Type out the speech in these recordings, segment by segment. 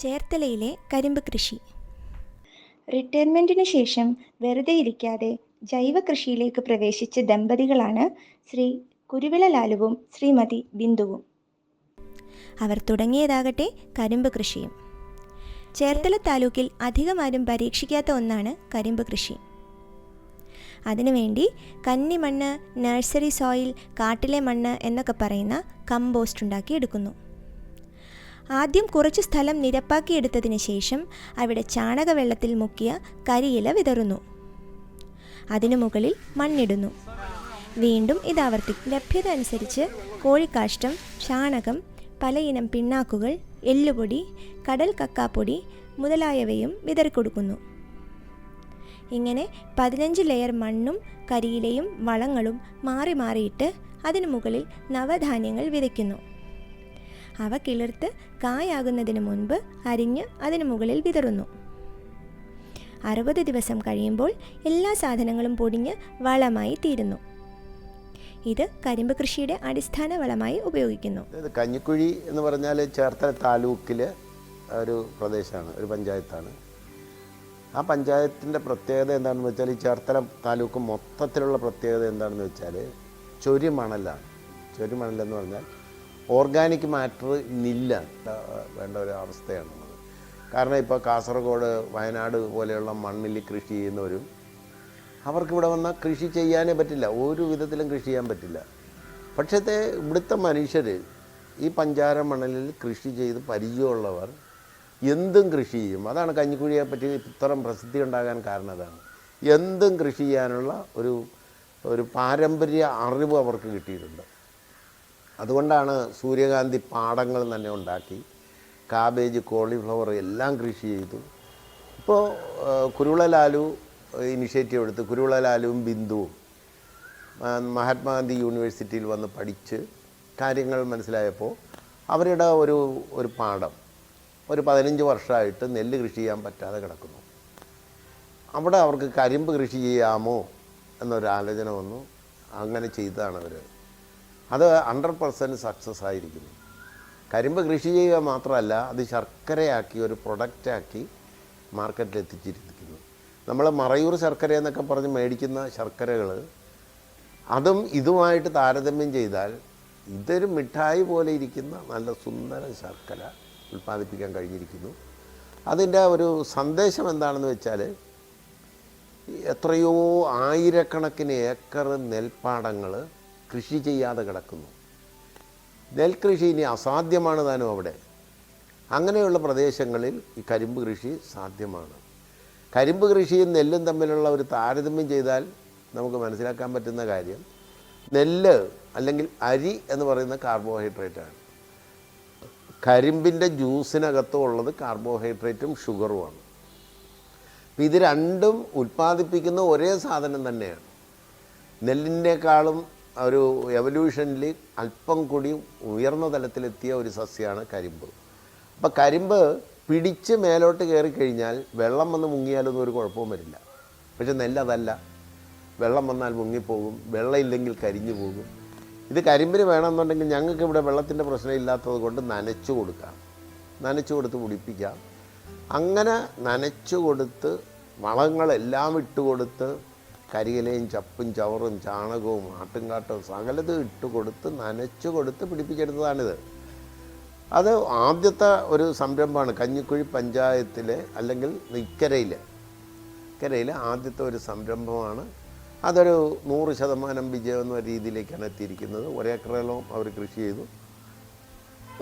ചേർത്തലയിലെ കരിമ്പ് കൃഷി. റിട്ടയർമെന്റിന് ശേഷം വെറുതെ ഇരിക്കാതെ ജൈവ കൃഷിയിലേക്ക് പ്രവേശിച്ച ദമ്പതികളാണ് ശ്രീ കുരുവിള ലാലുവും ശ്രീമതി ബിന്ദുവും. അവർ തുടങ്ങിയതാകട്ടെ കരിമ്പ് കൃഷിയും. ചേർത്തല താലൂക്കിൽ അധികമാരും പരീക്ഷിക്കാത്ത ഒന്നാണ് കരിമ്പ് കൃഷി. അതിനുവേണ്ടി കന്നിമണ്ണ് നഴ്സറി സോയിൽ കാട്ടിലെ മണ്ണ് എന്നൊക്കെ പറയുന്ന കമ്പോസ്റ്റ് ഉണ്ടാക്കിയെടുക്കുന്നു ആദ്യം കുറച്ച് സ്ഥലം നിരപ്പാക്കിയെടുത്തതിന് ശേഷം അവിടെ ചാണകവെള്ളത്തിൽ മുക്കിയ കരിയില വിതറുന്നു. അതിനു മുകളിൽ മണ്ണിടുന്നു. വീണ്ടും ഇത് ആവർത്തിക്കും ലഭ്യത അനുസരിച്ച് കോഴിക്കാഷ്ടം ചാണകം പലയിനം പിണ്ണാക്കുകൾ എല്ലുപൊടി കടൽ കക്കാപ്പൊടി മുതലായവയും വിതറിക്കൊടുക്കുന്നു ഇങ്ങനെ പതിനഞ്ച് ലെയർ മണ്ണും കരിയിലയും വളങ്ങളും മാറി മാറിയിട്ട് അതിനു മുകളിൽ നവധാന്യങ്ങൾ വിതയ്ക്കുന്നു. അവ കിളിർത്ത് കായാകുന്നതിന് മുൻപ് അരിഞ്ഞ് അതിനു മുകളിൽ വിതറുന്നു. അറുപത് ദിവസം കഴിയുമ്പോൾ എല്ലാ സാധനങ്ങളും പൊടിഞ്ഞ് വളമായി തീരുന്നു. ഇത് കരിമ്പ് കൃഷിയുടെ അടിസ്ഥാന വളമായി ഉപയോഗിക്കുന്നു. കഞ്ഞിക്കുഴി എന്ന് പറഞ്ഞാൽ ചേർത്തല താലൂക്കിലെ ഒരു പ്രദേശമാണ് ഒരു പഞ്ചായത്താണ്. ആ പഞ്ചായത്തിന്റെ പ്രത്യേകത എന്താണെന്ന് വെച്ചാൽ ഈ ചേർത്തല താലൂക്ക് മൊത്തത്തിലുള്ള പ്രത്യേകത എന്താണെന്ന് വെച്ചാൽ ചൊരി മണലാണ് ചൊരി മണലെന്ന് പറഞ്ഞാൽ ഓർഗാനിക് മാറ്റർ നില്ല വേണ്ട ഒരു അവസ്ഥയാണ്. കാരണം ഇപ്പോൾ കാസർഗോഡ് വയനാട് പോലെയുള്ള മണ്ണിൽ കൃഷി ചെയ്യുന്നവരും അവർക്കിവിടെ വന്നാൽ കൃഷി ചെയ്യാനേ പറ്റില്ല. ഒരു വിധത്തിലും കൃഷി ചെയ്യാൻ പറ്റില്ല. പക്ഷേ ഇവിടുത്തെ മനുഷ്യർ ഈ പഞ്ചാര മണലിൽ കൃഷി ചെയ്ത് പരിചയമുള്ളവർ എന്തും കൃഷി ചെയ്യും. അതാണ് കഞ്ഞിക്കുഴിയെ പറ്റി ഇത്തരം പ്രസിദ്ധി ഉണ്ടാകാൻ കാരണം അതാണ്. എന്തും കൃഷി ചെയ്യാനുള്ള ഒരു ഒരു പാരമ്പര്യ അറിവ് അവർക്ക് കിട്ടിയിട്ടുണ്ട്. അതുകൊണ്ടാണ് സൂര്യകാന്തി പാടങ്ങൾ തന്നെ ഉണ്ടാക്കി. കാബേജ് കോളിഫ്ലവർ എല്ലാം കൃഷി ചെയ്തു. ഇപ്പോൾ കുരുള ലാലു ഇനിഷ്യേറ്റീവ് എടുത്ത് കുരുള ലാലുവും ബിന്ദുവും മഹാത്മാഗാന്ധി യൂണിവേഴ്സിറ്റിയിൽ വന്ന് പഠിച്ച് കാര്യങ്ങൾ മനസ്സിലായപ്പോൾ അവരുടെ ഒരു ഒരു പാഠം. ഒരു പതിനഞ്ച് വർഷമായിട്ട് നെല്ല് കൃഷി ചെയ്യാൻ പറ്റാതെ കിടക്കുന്നു. അവിടെ അവർക്ക് കരിമ്പ് കൃഷി ചെയ്യാമോ എന്നൊരു ആലോചന വന്നു. അങ്ങനെ ചെയ്തതാണ് അവർ അത് ഹൺഡ്രഡ് പെർസെന്റ് സക്സസ് ആയിരിക്കുന്നു. കരിമ്പ് കൃഷി ചെയ്യുക മാത്രമല്ല അത് ശർക്കരയാക്കി ഒരു പ്രൊഡക്റ്റാക്കി മാർക്കറ്റിൽ എത്തിച്ചിരിക്കുന്നു. നമ്മൾ മറയൂർ ശർക്കര എന്നൊക്കെ പറഞ്ഞ് മേടിക്കുന്ന ശർക്കരകൾ അതും ഇതുമായിട്ട് താരതമ്യം ചെയ്താൽ ഇതൊരു മിഠായി പോലെ ഇരിക്കുന്ന നല്ല സുന്ദര ശർക്കര ഉൽപ്പാദിപ്പിക്കാൻ കഴിഞ്ഞിരിക്കുന്നു. അതിന്റെ ഒരു സന്ദേശം എന്താണെന്ന് വെച്ചാൽ എത്രയോ ആയിരക്കണക്കിന് ഏക്കർ നെൽപ്പാടങ്ങൾ കൃഷി ചെയ്യാതെ കിടക്കുന്നു. നെൽകൃഷി ഇനി അസാധ്യമാണ് താനും അവിടെ. അങ്ങനെയുള്ള പ്രദേശങ്ങളിൽ ഈ കരിമ്പ് കൃഷി സാധ്യമാണ്. കരിമ്പ് കൃഷിയും നെല്ലും തമ്മിലുള്ള ഒരു താരതമ്യം ചെയ്താൽ നമുക്ക് മനസ്സിലാക്കാൻ പറ്റുന്ന കാര്യം നെല്ല് അല്ലെങ്കിൽ അരി എന്ന് പറയുന്ന കാർബോഹൈഡ്രേറ്റാണ് കരിമ്പിന്റെ ജ്യൂസിനകത്തും ഉള്ളത് കാർബോഹൈഡ്രേറ്റും ഷുഗറുമാണ് ഇത് രണ്ടും ഉൽപ്പാദിപ്പിക്കുന്ന ഒരേ സാധനം തന്നെയാണ്. നെല്ലിനേക്കാളും ഒരു എവല്യൂഷനിൽ അല്പം കൂടി ഉയർന്ന തലത്തിലെത്തിയ ഒരു സസ്യമാണ് കരിമ്പ്. അപ്പോൾ കരിമ്പ് പിടിച്ച് മേലോട്ട് കയറി കഴിഞ്ഞാൽ വെള്ളം വന്ന് മുങ്ങിയാലൊന്നും ഒരു കുഴപ്പവും വരില്ല. പക്ഷെ നെല്ലതല്ല. വെള്ളം വന്നാൽ മുങ്ങിപ്പോകും. വെള്ളം ഇല്ലെങ്കിൽ കരിഞ്ഞു പോകും. ഇത് കരിമ്പിന് വേണമെന്നുണ്ടെങ്കിൽ ഞങ്ങൾക്ക് ഇവിടെ വെള്ളത്തിന്റെ പ്രശ്നം ഇല്ലാത്തത് കൊണ്ട് നനച്ചു കൊടുക്കാം. നനച്ചു കൊടുത്ത് പിടിപ്പിക്കാം അങ്ങനെ നനച്ചു കൊടുത്ത് വളങ്ങളെല്ലാം ഇട്ട് കൊടുത്ത് കരിയിലയും ചപ്പും ചവറും ചാണകവും ആട്ടുംകാട്ടവും സകലതും ഇട്ട് കൊടുത്ത് നനച്ചു കൊടുത്ത് പിടിപ്പിച്ചെടുത്തതാണിത്. അത് ആദ്യത്തെ ഒരു സംരംഭമാണ് കഞ്ഞിക്കുഴി പഞ്ചായത്തിലെ അല്ലെങ്കിൽ ഇക്കരയിലെ. ഇക്കരയിലെ ആദ്യത്തെ ഒരു സംരംഭമാണ്. അതൊരു നൂറ് ശതമാനം വിജയം എന്ന രീതിയിലേക്കാണ് എത്തിയിരിക്കുന്നത്. ഒരേക്കറോളം അവർ കൃഷി ചെയ്തു.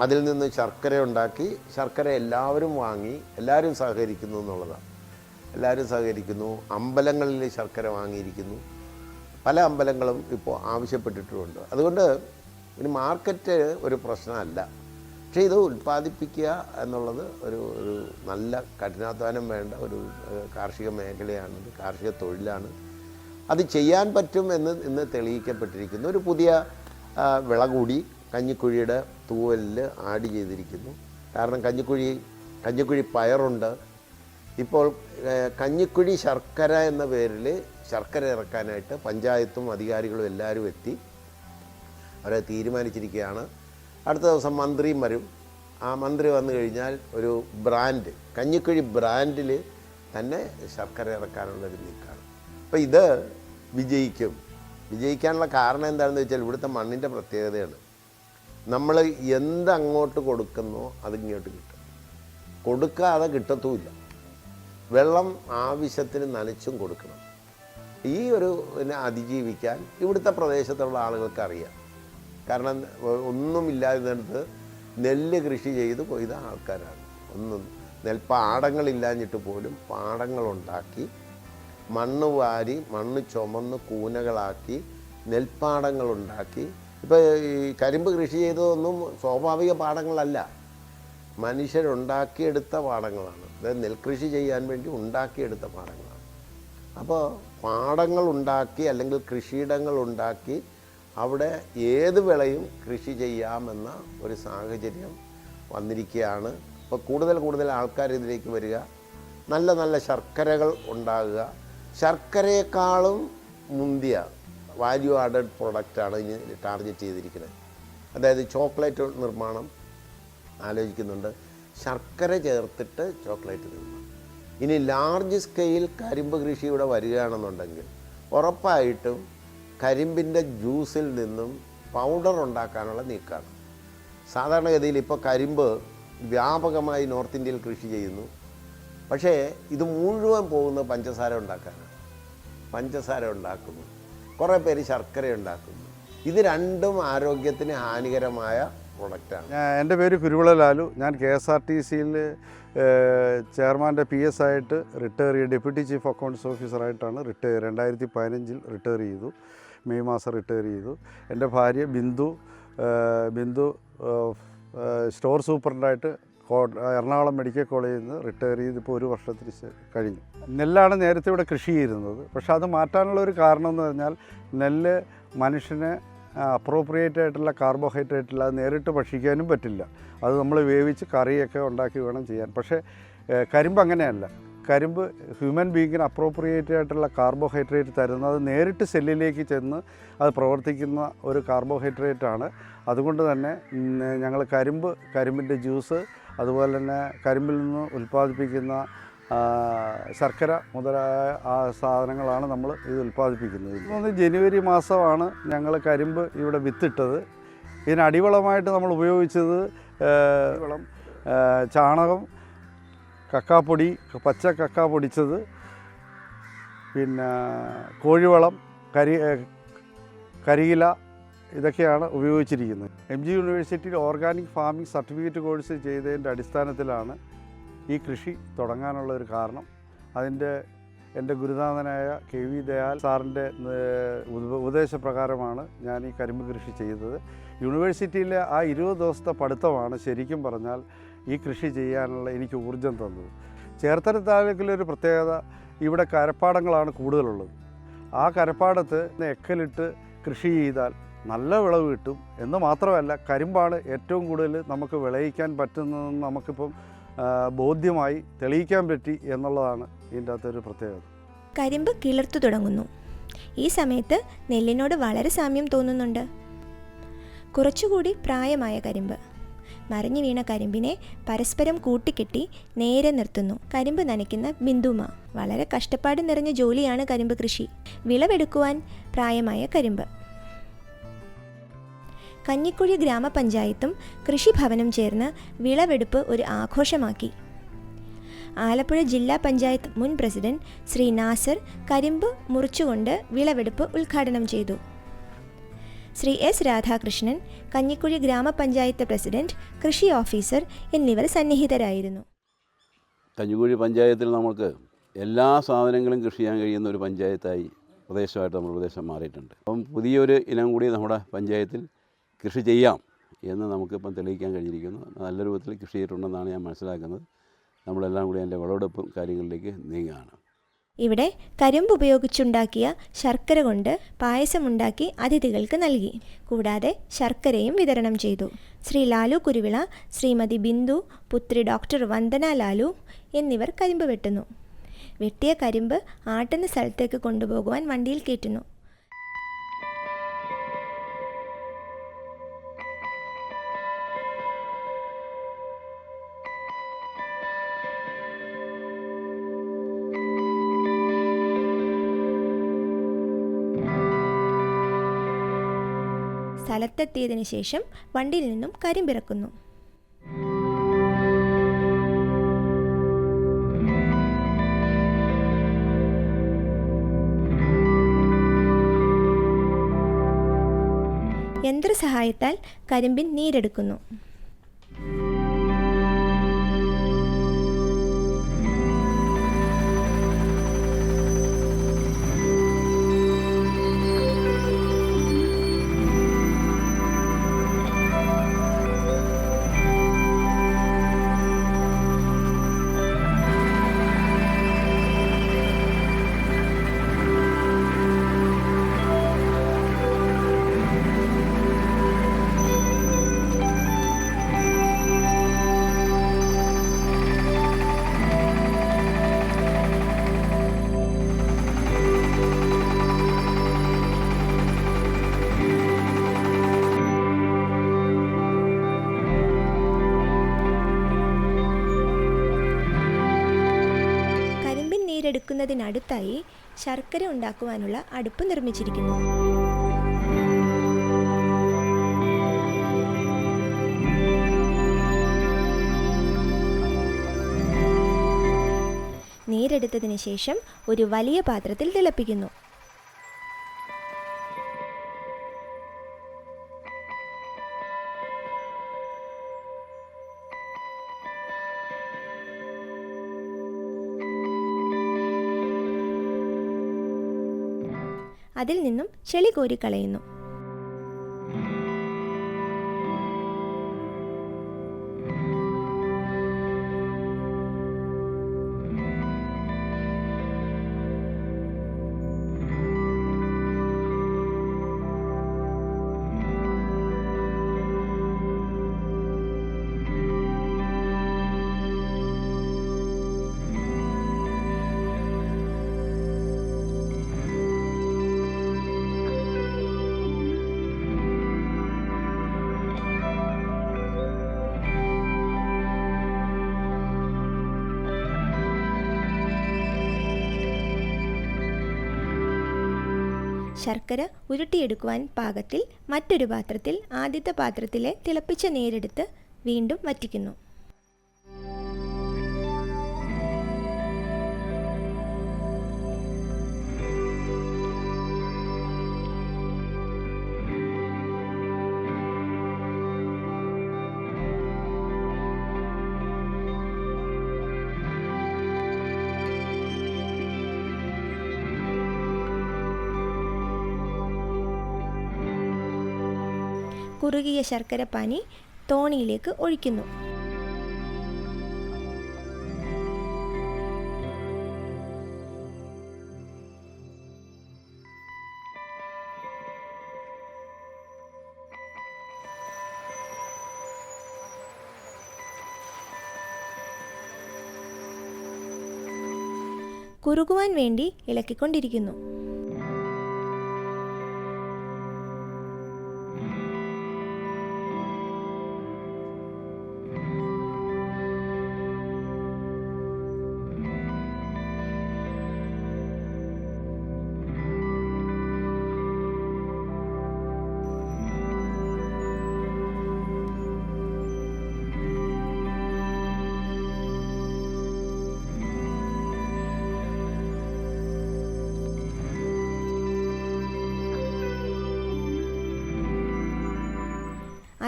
അതിൽ നിന്ന് ശർക്കര ഉണ്ടാക്കി. ശർക്കര എല്ലാവരും വാങ്ങി. എല്ലാവരും സഹകരിക്കുന്നു എന്നുള്ളതാണ്. എല്ലാവരും സഹകരിക്കുന്നു. അമ്പലങ്ങളിൽ ശർക്കര വാങ്ങിയിരിക്കുന്നു. പല അമ്പലങ്ങളും ഇപ്പോൾ ആവശ്യപ്പെട്ടിട്ടുമുണ്ട്. അതുകൊണ്ട് ഇനി മാർക്കറ്റ് ഒരു പ്രശ്നമല്ല. പക്ഷേ ഇത് ഉൽപ്പാദിപ്പിക്കുക എന്നുള്ളത് ഒരു ഒരു നല്ല കഠിനാധ്വാനം വേണ്ട ഒരു കാർഷിക മേഖലയാണ്. കാർഷിക തൊഴിലാണ്. അത് ചെയ്യാൻ പറ്റും എന്ന് ഇന്ന് തെളിയിക്കപ്പെട്ടിരിക്കുന്നു. ഒരു പുതിയ വിള കൂടി കഞ്ഞിക്കുഴിയുടെ തൂവലിൽ ആഡ് ചെയ്തിരിക്കുന്നു. കാരണം കഞ്ഞിക്കുഴി കഞ്ഞിക്കുഴി പയറുണ്ട്. ഇപ്പോൾ കഞ്ഞിക്കുഴി ശർക്കര എന്ന പേരിൽ ശർക്കര ഇറക്കാനായിട്ട് പഞ്ചായത്തും അധികാരികളും എല്ലാവരും എത്തി. അവരെ തീരുമാനിച്ചിരിക്കുകയാണ്. അടുത്ത ദിവസം മന്ത്രിയും വരും. ആ മന്ത്രി വന്നു കഴിഞ്ഞാൽ ഒരു ബ്രാൻഡ് കഞ്ഞിക്കുഴി ബ്രാൻഡിൽ തന്നെ ശർക്കര ഇറക്കാനുള്ളൊരു നീക്കമാണ്. അപ്പോൾ ഇത് വിജയിക്കും. വിജയിക്കാനുള്ള കാരണം എന്താണെന്ന് വെച്ചാൽ ഇവിടുത്തെ മണ്ണിന്റെ പ്രത്യേകതയാണ്. നമ്മൾ എന്തങ്ങോട്ട് കൊടുക്കുന്നോ അതിങ്ങോട്ട് കിട്ടും. കൊടുക്കാതെ കിട്ടത്തുമില്ല. വെള്ളം ആവശ്യത്തിന് നനച്ചും കൊടുക്കണം. ഈ ഒരു പിന്നെ അതിജീവിക്കാൻ ഇവിടുത്തെ പ്രദേശത്തുള്ള ആളുകൾക്ക് അറിയാം. കാരണം ഒന്നുമില്ലാതിരുന്നിടത്ത് നെല്ല് കൃഷി ചെയ്ത് കൊയ്ത ആൾക്കാരാണ്. ഒന്നും നെൽപ്പാടങ്ങളില്ലാഞ്ഞിട്ട് പോലും പാടങ്ങളുണ്ടാക്കി മണ്ണ് വാരി മണ്ണ് ചുമന്ന് കൂനകളാക്കി നെൽപ്പാടങ്ങളുണ്ടാക്കി. ഇപ്പോൾ ഈ കരിമ്പ് കൃഷി ചെയ്തതൊന്നും സ്വാഭാവിക പാടങ്ങളല്ല. മനുഷ്യരുണ്ടാക്കിയെടുത്ത പാടങ്ങളാണ്. അതായത് നെൽകൃഷി ചെയ്യാൻ വേണ്ടി ഉണ്ടാക്കിയെടുത്ത പാടങ്ങളാണ്. അപ്പോൾ പാടങ്ങൾ ഉണ്ടാക്കി അല്ലെങ്കിൽ കൃഷിയിടങ്ങൾ ഉണ്ടാക്കി അവിടെ ഏത് വിളയും കൃഷി ചെയ്യാമെന്ന ഒരു സാഹചര്യം വന്നിരിക്കുകയാണ്. അപ്പോൾ കൂടുതൽ കൂടുതൽ ആൾക്കാർ ഇതിലേക്ക് വരിക. നല്ല നല്ല ശർക്കരകൾ ഉണ്ടാകുക. ശർക്കരയെക്കാളും മുന്തിയ വാല്യൂ ആഡഡ് പ്രൊഡക്റ്റാണ് ഇനി ടാർഗറ്റ് ചെയ്തിരിക്കുന്നത്. അതായത് ചോക്ലേറ്റ് നിർമ്മാണം ആലോചിക്കുന്നുണ്ട്. ശർക്കര ചേർത്തിട്ട് ചോക്ലേറ്റ് തിന്നുക ഇനി ലാർജ് സ്കെയിൽ കരിമ്പ് കൃഷി ഇവിടെ വരികയാണെന്നുണ്ടെങ്കിൽ ഉറപ്പായിട്ടും കരിമ്പിന്റെ ജ്യൂസിൽ നിന്നും പൗഡർ ഉണ്ടാക്കാനുള്ള നീക്കമാണ് സാധാരണഗതിയിൽ ഇപ്പോൾ കരിമ്പ് വ്യാപകമായി നോർത്ത് ഇന്ത്യയിൽ കൃഷി ചെയ്യുന്നു. പക്ഷേ ഇത് മുഴുവൻ പോകുന്നത് പഞ്ചസാര ഉണ്ടാക്കാനാണ്. പഞ്ചസാര ഉണ്ടാക്കുന്നു. കുറേ പേര് ശർക്കര ഉണ്ടാക്കുന്നു. ഇത് രണ്ടും ആരോഗ്യത്തിന് ഹാനികരമായ പ്രൊഡക്റ്റാണ് എന്റെ പേര് കുരുവിള ലാലു. ഞാൻ കെ എസ് ആർ ടി സിയിൽ ചെയർമാന്റെ പി എസ് ആയിട്ട് റിട്ടയർ ചെയ്ത് ഡെപ്യൂട്ടി ചീഫ് അക്കൗണ്ട്സ് ഓഫീസറായിട്ടാണ് റിട്ടയർ രണ്ടായിരത്തി പതിനഞ്ചിൽ റിട്ടയർ ചെയ്തു. മെയ് മാസം റിട്ടയർ ചെയ്തു. എന്റെ ഭാര്യ ബിന്ദു ബിന്ദു സ്റ്റോർ സൂപ്രണ്ടായിട്ട് എറണാകുളം മെഡിക്കൽ കോളേജിൽ നിന്ന് റിട്ടയർ ചെയ്ത് ഇപ്പോൾ ഒരു വർഷത്തിന് കഴിഞ്ഞു. നെല്ലാണ് നേരത്തെ ഇവിടെ കൃഷി ചെയ്തിരുന്നത്. പക്ഷേ അത് മാറ്റാനുള്ള ഒരു കാരണം എന്ന് പറഞ്ഞാൽ നെല്ല് മനുഷ്യന് അപ്രോപ്രിയേറ്റ് ആയിട്ടുള്ള കാർബോഹൈഡ്രേറ്റ് ഇല്ലാതെ നേരിട്ട് ഭക്ഷിക്കാനും പറ്റില്ല. അത് നമ്മൾ വേവിച്ച് കറിയൊക്കെ ഉണ്ടാക്കി വേണം ചെയ്യാൻ. പക്ഷേ കരിമ്പ് അങ്ങനെയല്ല. കരിമ്പ് ഹ്യൂമൻ ബീങ്ങിന് അപ്രോപ്രിയേറ്റ് ആയിട്ടുള്ള കാർബോഹൈഡ്രേറ്റ് തരുന്നത് നേരിട്ട് സെല്ലിലേക്ക് ചെന്ന് അത് പ്രവർത്തിക്കുന്ന ഒരു കാർബോഹൈഡ്രേറ്റ് ആണ്. അതുകൊണ്ട് തന്നെ ഞങ്ങൾ കരിമ്പ് കരിമ്പിന്റെ ജ്യൂസ് അതുപോലെ തന്നെ കരിമ്പിൽ നിന്ന് ഉൽപ്പാദിപ്പിക്കുന്ന ശർക്കര മുതലായ ആ സാധനങ്ങളാണ് നമ്മൾ ഇത് ഉൽപ്പാദിപ്പിക്കുന്നത്. ഇതൊന്ന് ജനുവരി മാസമാണ് ഞങ്ങൾ കരിമ്പ് ഇവിടെ വിത്തിട്ടത്. ഇതിന് അടിവളമായിട്ട് നമ്മൾ ഉപയോഗിച്ചത് വളം ചാണകം കക്കാപ്പൊടി പച്ച കക്ക പൊടിച്ചത് പിന്നെ കോഴിവളം കരി കരിയില ഇതൊക്കെയാണ് ഉപയോഗിച്ചിരിക്കുന്നത്. എം ജി യൂണിവേഴ്സിറ്റിയിൽ ഓർഗാനിക് ഫാമിംഗ് സർട്ടിഫിക്കറ്റ് കോഴ്സ് ചെയ്തതിന്റെ അടിസ്ഥാനത്തിലാണ് ഈ കൃഷി തുടങ്ങാനുള്ള ഒരു കാരണം. അതിന്റെ എന്റെ ഗുരുനാഥനായ കെ വി ദയാൽ സാറിന്റെ ഉപദേശപ്രകാരമാണ് ഞാൻ ഈ കരിമ്പ് കൃഷി ചെയ്തത്. യൂണിവേഴ്സിറ്റിയിലെ ആ ഇരുപത് ദിവസത്തെ പഠിത്തമാണ് ശരിക്കും പറഞ്ഞാൽ ഈ കൃഷി ചെയ്യാനുള്ള എനിക്ക് ഊർജം തന്നത്. ചേർത്തല താലൂക്കിലൊരു പ്രത്യേകത ഇവിടെ കരപ്പാടങ്ങളാണ് കൂടുതലുള്ളത്. ആ കരപ്പാടത്ത് എക്കലിട്ട് കൃഷി ചെയ്താൽ നല്ല വിളവ് കിട്ടും എന്ന് മാത്രമല്ല കരിമ്പാണ് ഏറ്റവും കൂടുതൽ നമുക്ക് വിളയിക്കാൻ പറ്റുന്നതെന്ന് നമുക്കിപ്പം ബോധ്യമായി തെളിയിക്കാൻ പറ്റി എന്നുള്ളതാണ് ഇതിന്റെ അകത്തൊരു പ്രത്യേകത. കരിമ്പ് കിളിർത്തു തുടങ്ങുന്നു. ഈ സമയത്ത് നെല്ലിനോട് വളരെ സാമ്യം തോന്നുന്നുണ്ട്. കുറച്ചുകൂടി പ്രായമായ കരിമ്പ്. മറിഞ്ഞു വീണ കരിമ്പിനെ പരസ്പരം കൂട്ടിക്കെട്ടി നേരെ നിർത്തുന്നു. കരിമ്പ് നനയ്ക്കുന്ന ബിന്ദുമ. വളരെ കഷ്ടപ്പാട് നിറഞ്ഞ ജോലിയാണ് കരിമ്പ് കൃഷി. വിളവെടുക്കുവാൻ പ്രായമായ കരിമ്പ്. കഞ്ഞിക്കുഴി ഗ്രാമപഞ്ചായത്തും കൃഷിഭവനും ചേർന്ന് വിളവെടുപ്പ് ഒരു ആഘോഷമാക്കി. ആലപ്പുഴ ജില്ലാ പഞ്ചായത്ത് മുൻ പ്രസിഡന്റ് ശ്രീ നാസർ കരിമ്പ് മുറിച്ചുകൊണ്ട് വിളവെടുപ്പ് ഉദ്ഘാടനം ചെയ്തു. ശ്രീ എസ് രാധാകൃഷ്ണൻ കഞ്ഞിക്കുഴി ഗ്രാമപഞ്ചായത്ത് പ്രസിഡന്റ് കൃഷി ഓഫീസർ എന്നിവർ സന്നിഹിതരായിരുന്നു. കഞ്ഞിക്കുഴി പഞ്ചായത്തിൽ നമുക്ക് എല്ലാ സാധനങ്ങളും കൃഷി ചെയ്യാൻ കഴിയുന്ന ഒരു പഞ്ചായത്തായി പ്രദേശമായിട്ട് നമ്മുടെ പ്രദേശം മാറിയിട്ടുണ്ട്. അപ്പം പുതിയൊരു ഇനം കൂടി നമ്മുടെ പഞ്ചായത്തിൽ കൃഷി ചെയ്യാം എന്ന് നമുക്കിപ്പം തെളിയിക്കാൻ കഴിഞ്ഞിരിക്കുന്നു. നല്ല രൂപത്തിൽ കൃഷി ചെയ്തിട്ടുണ്ടെന്നാണ് ഞാൻ മനസ്സിലാക്കുന്നത്. നമ്മളെല്ലാം കൂടി അതിന്റെ വിളവെടുപ്പും കാര്യങ്ങളിലേക്ക് നീങ്ങുകയാണ്. ഇവിടെ കരിമ്പ് ഉപയോഗിച്ചുണ്ടാക്കിയ ശർക്കര കൊണ്ട് പായസമുണ്ടാക്കി അതിഥികൾക്ക് നൽകി. കൂടാതെ ശർക്കരയും വിതരണം ചെയ്തു. ശ്രീ ലാലു കുരുവിള ശ്രീമതി ബിന്ദു പുത്രി ഡോക്ടർ വന്ദന ലാലു എന്നിവർ കരിമ്പ് വെട്ടുന്നു. വെട്ടിയ കരിമ്പ് ആട്ടുന്ന സ്ഥലത്തേക്ക് കൊണ്ടുപോകുവാൻ വണ്ടിയിൽ കയറ്റുന്നു. സ്ഥലത്തെത്തിയതിനു ശേഷം വണ്ടിയിൽ നിന്നും കരിമ്പിറക്കുന്നു യന്ത്രസഹായത്താൽ കരിമ്പിൻ നീരെടുക്കുന്നു. നീരെടുക്കുന്നതിനടുത്തായി ശർക്കര ഉണ്ടാക്കുവാനുള്ള അടുപ്പ് നിർമ്മിച്ചിരിക്കുന്നു. നീരെടുത്തതിന് ശേഷം ഒരു വലിയ പാത്രത്തിൽ തിളപ്പിക്കുന്നു. അതിൽ നിന്നും ചെളി കോരിക്കളയുന്നു ശർക്കര ഉരുട്ടിയെടുക്കുവാൻ പാകത്തിൽ മറ്റൊരു പാത്രത്തിൽ ആദ്യത്തെ പാത്രത്തിലെ തിളപ്പിച്ച നീരെടുത്ത് വീണ്ടും വറ്റിക്കുന്നു. കുറുകിയ ശർക്കര പാനി തോണിയിലേക്ക് ഒഴിക്കുന്നു. കുറുകുവാൻ വേണ്ടി ഇളക്കിക്കൊണ്ടിരിക്കുന്നു.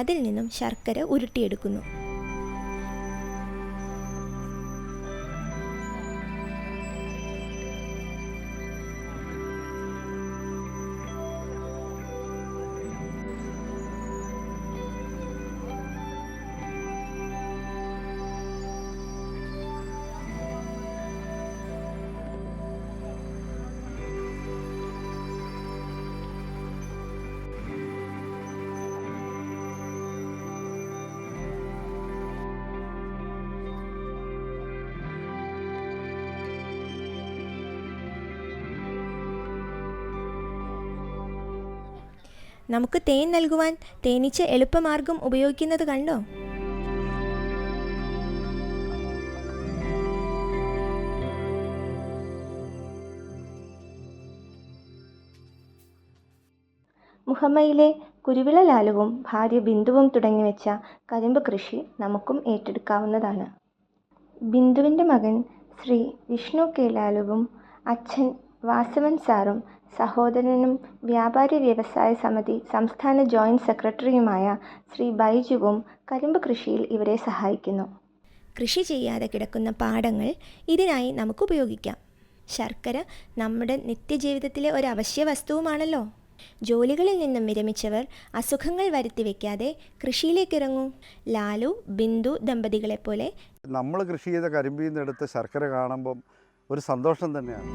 അതിൽ നിന്നും ശർക്കര ഉരുട്ടിയെടുക്കുന്നു നമുക്ക് തേൻ നൽകുവാൻ തേനീച്ച എളുപ്പമാർഗം ഉപയോഗിക്കുന്നത് കണ്ടോ? മുഹമ്മയിലെ കുരുവിള ലാലുവും ഭാര്യ ബിന്ദുവും തുടങ്ങി വെച്ച കരിമ്പ് കൃഷി നമുക്കും ഏറ്റെടുക്കാവുന്നതാണ്. ബിന്ദുവിന്റെ മകൻ ശ്രീ വിഷ്ണു കെ ലാലുവും അച്ഛൻ വാസവൻ സാറും സഹോദരനും വ്യാപാരി വ്യവസായ സമിതി സംസ്ഥാന ജോയിന്റ് സെക്രട്ടറിയുമായ ശ്രീ ബൈജുവും കരിമ്പ് കൃഷിയിൽ ഇവരെ സഹായിക്കുന്നു. കൃഷി ചെയ്യാതെ കിടക്കുന്ന പാടങ്ങൾ ഇതിനായി നമുക്ക് ഉപയോഗിക്കാം ശർക്കര നമ്മുടെ നിത്യജീവിതത്തിലെ ഒരു അവശ്യ വസ്തുവുമാണല്ലോ. ജോലികളിൽ നിന്നും വിരമിച്ചവർ അസുഖങ്ങൾ വരുത്തി വെക്കാതെ കൃഷിയിലേക്ക് ഇറങ്ങൂ. ലാലു ബിന്ദു ദമ്പതികളെ പോലെ നമ്മൾ കൃഷി ചെയ്ത കരിമ്പിൽ നിന്ന് ശർക്കര കാണുമ്പം ഒരു സന്തോഷം തന്നെയാണ്.